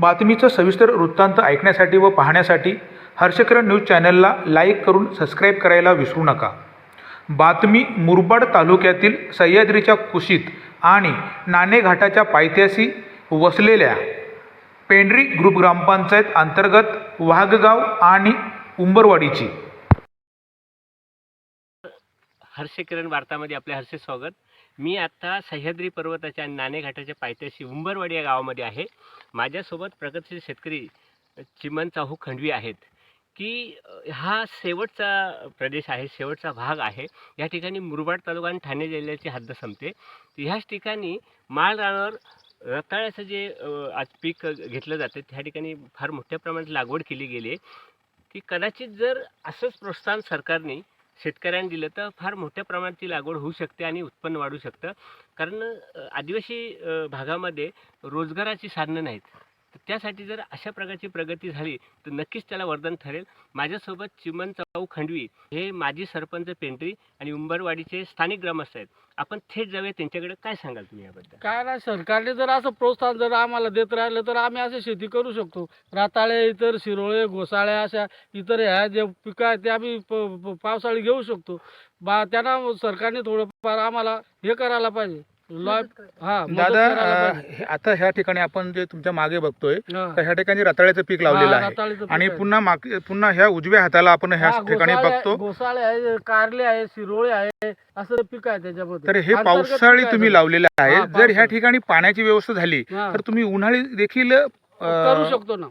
बातमीचं सविस्तर वृत्तांत ऐकण्यासाठी व पाहण्यासाठी हर्षकिरण न्यूज चॅनलला लाईक करून सबस्क्राईब करायला विसरू नका. बातमी मुरबाड तालुक्यातील सह्याद्रीच्या कुशीत आणि नाणेघाटाच्या पायथ्याशी वसलेल्या पेंढरी ग्रुप ग्रामपंचायत अंतर्गत वाघगाव आणि उंबरवाडीची. हर्षकिरण वार्तामध्ये आपले हर्ष स्वागत. मी आत्ता सह्याद्री पर्वताच्या नाणेघाटाच्या पायथ्याशी उंबरवाडी या गावामध्ये आहे. माझ्यासोबत प्रगतशील शेतकरी चिमन चाहू खंडवी आहेत. की हा शेवटचा प्रदेश आहे शेवटचा भाग आहे. या ठिकाणी मुरबाड तालुका आणि ठाणे जिल्ह्याची हद्द संपते. तर ह्याच ठिकाणी माळ रानावर रताळ्याचं जे आज पीक घेतलं जातं त्या ठिकाणी फार मोठ्या प्रमाणात लागवड केली गेली आहे. की कदाचित जर असंच प्रोत्साहन सरकारने शेतकऱ्यांनी दिलं तर फार मोठ्या प्रमाणात ती लागवड होऊ शकते आणि उत्पन्न वाढू शकतं. कारण आदिवासी भागामध्ये रोजगाराची साधनं नाहीत. तर त्यासाठी जर अशा प्रकारची प्रगती झाली तर नक्कीच त्याला वरदान ठरेल. माझ्यासोबत चिमन चाऊ खंडवी हे माजी सरपंच पेंट्री आणि उंबरवाडीचे स्थानिक ग्रामस्थ आहेत. आपण थेट जाऊया त्यांच्याकडे काय सांगाल तुम्ही याबद्दल? काय नाही सरकारने जर असं प्रोत्साहन जर आम्हाला देत राहिलं तर आम्ही असं शेती करू शकतो. राताळे इतर शिरोळे घोसाळ्या अशा इतर ह्या जे पिकं आहेत ते आम्ही प- पावसाळी घेऊ शकतो. बा त्यांना सरकारने थोडंफार आम्हाला हे करायला पाहिजे. लॉ हा मदत दादा करायला अ, पाहिजे. हे- आता ह्या ठिकाणी आपण जे तुमच्या मागे बघतोय हा. तर ह्या ठिकाणी रताळ्याचं पीक लावलेलं हा, आहे रताळीचं पीक आणि आहे. पुन्हा माग पुन्हा ह्या उजव्या हाताला आपण ह्या हा, ठिकाणी घोसाळे- बघतो घोसाळे आहे कारले आहे शिरोळे आहे असं पीक आहे त्याच्यामध्ये तर हे अंतर्गत पावसाळी आहे तुम्ही. लावलेलं आहे जर ह्या पावसाळी. ठिकाणी पाण्याची व्यवस्था झाली हा. तर तुम्ही उन्हाळी देखील अ, करू शकतो ना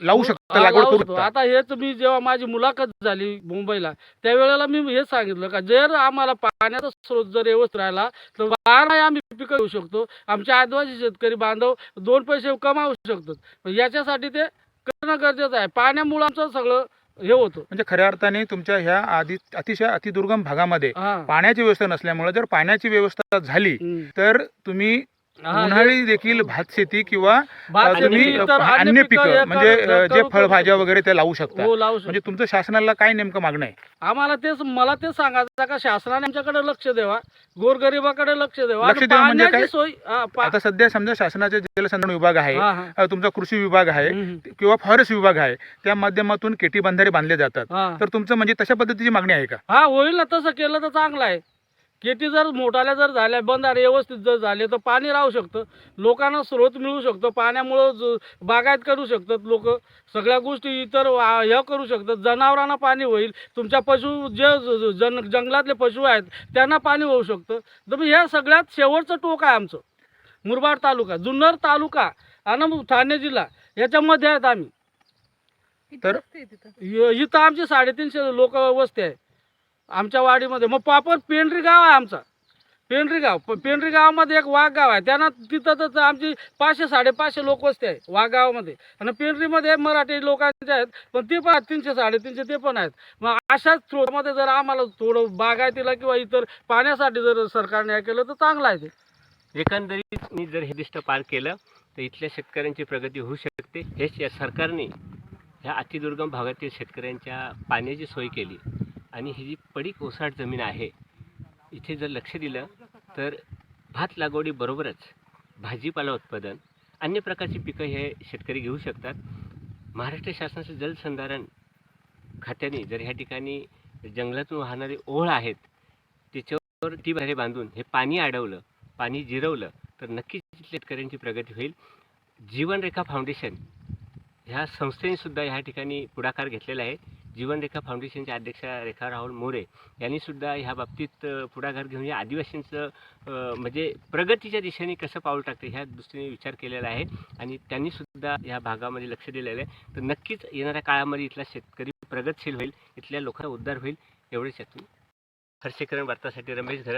लावू शकता हा, लागवड लावू करू शकतो. शकता. आता हेच मी जेव्हा माझी मुलाखत झाली मुंबईला त्यावेळेला मी हेच सांगितलं का जर आम्हाला पाण्याचा स्रोत जर व्यवस्थित राहिला तर बारा आम्ही पिकं घेऊ शकतो. आमचे आदिवासी शेतकरी बांधव दोन पैसे कमावू शकतात. पण याच्यासाठी ते करणं गरजेचं आहे. पाण्यामुळे आमचं सगळं हे होतं. म्हणजे खऱ्या अर्थाने तुमच्या ह्या आधी अतिशय अतिदुर्गम भागामध्ये हा. पाण्याची व्यवस्था नसल्यामुळे जर पाण्याची व्यवस्था झाली हम्म. तर तुम्ही हा, उन्हाळी देखील भात शेती किंवा तुम्ही अन्य पिकं म्हणजे जे फळभाज्या वगैरे ते लावू शकतो. शकता हो लावू शकतो म्हणजे तुमचं शासनाला काय नेमकं मागणं आहे आम्हाला तेच मला तेच सांगायचं का शासनाने आमच्याकडे लक्ष द्यावा गोरगरिबाकडे लक्ष द्यावा लक्ष द्यावं म्हणजे पाण्याची काय? सोय हा, पा- आता सध्या समजा शासनाचे जलसंधारण विभाग आहे हा, हा. अ, तुमचा कृषी विभाग आहे हम्म. किंवा फॉरेस्ट विभाग आहे त्या माध्यमातून केटी बंधारे बांधले जातात हा. तर तुमचं म्हणजे तशा पद्धतीची मागणी आहे का हा होईल ना तसं केलं तर चांगलं आहे केटी जर मोठाल्या जर झाल्या बंधारे व्यवस्थित जर झाले तर पाणी राहू शकतं. लोकांना स्रोत मिळू शकतो पाण्यामुळं ज- बागायत करू शकतात लोक. सगळ्या गोष्टी इतर हे करू शकतात. जनावरांना पाणी होईल. तुमच्या पशु जे जन जंगलातले पशु आहेत त्यांना पाणी होऊ शकतं. तर मग हे सगळ्यात शेवटचं टोक आहे आमचं. मुरबाड तालुका जुन्नर तालुका आणि ठाणे जिल्हा याच्यामध्ये आहेत आम्ही. तर इथं आमची साडेतीनशे लोक वस्ती आहे. आमच्या वाडीमध्ये. मग आपण पेंढरी गाव आहे आमचा. पेंढरी गाव. पेंढरी गावामध्ये एक वाघ गाव आहे. त्यांना तिथं तर आमची पाचशे साडेपाचशे लोक वस्ती आहे वाघ गावामध्ये. आणि पेंढरीमध्ये मराठी लोकांचे आहेत पण ते पण तीनशे साडेतीनशे ते पण आहेत. मग अशाच थ्रोमध्ये जर आम्हाला थोडं बागायतीला किंवा इतर पाण्यासाठी जर सरकारने हे केलं तर चांगलं आहे ते. एकंदरीत मी जर हे दिष्ट पार केलं तर इथल्या शेतकऱ्यांची प्रगती होऊ शकते. हेच या सरकारने ह्या अतिदुर्गम भागातील शेतकऱ्यांच्या पाण्याची सोय केली. आणि ही जी पडीक ओसाड जमीन आहे इथे जर लक्ष दिलं तर भात लागवडीबरोबरच भाजीपाला उत्पादन अन्य प्रकारची पिकं हे शेतकरी घेऊ शकतात. महाराष्ट्र शासनाचं जलसंधारण खात्याने जर ह्या ठिकाणी जंगलातून वाहणारे ओळ आहेत त्याच्यावर ती बाहेर बांधून हे पाणी अडवलं पाणी जिरवलं तर नक्कीच शेतकऱ्यांची प्रगती होईल. जीवनरेखा फाउंडेशन ह्या संस्थेनेसुद्धा ह्या ठिकाणी पुढाकार घेतलेला आहे. जीवनरेखा फाउंडेशनच्या अध्यक्षा रेखा राहुल मोरे यांनी सुद्धा ह्या बाबतीत पुढाकार घेऊन या आदिवासींचं म्हणजे प्रगतीच्या दिशेने कसं पाऊल टाकते ह्या दृष्टीने विचार केलेला आहे आणि त्यांनी सुद्धा ह्या भागामध्ये लक्ष दिलेलं आहे. तर नक्कीच येणाऱ्या काळामध्ये इथला शेतकरी प्रगतशील होईल इथल्या लोकांचा उद्धार होईल एवढेच यातून. हर्षीकरण वार्तासाठी रमेश घरात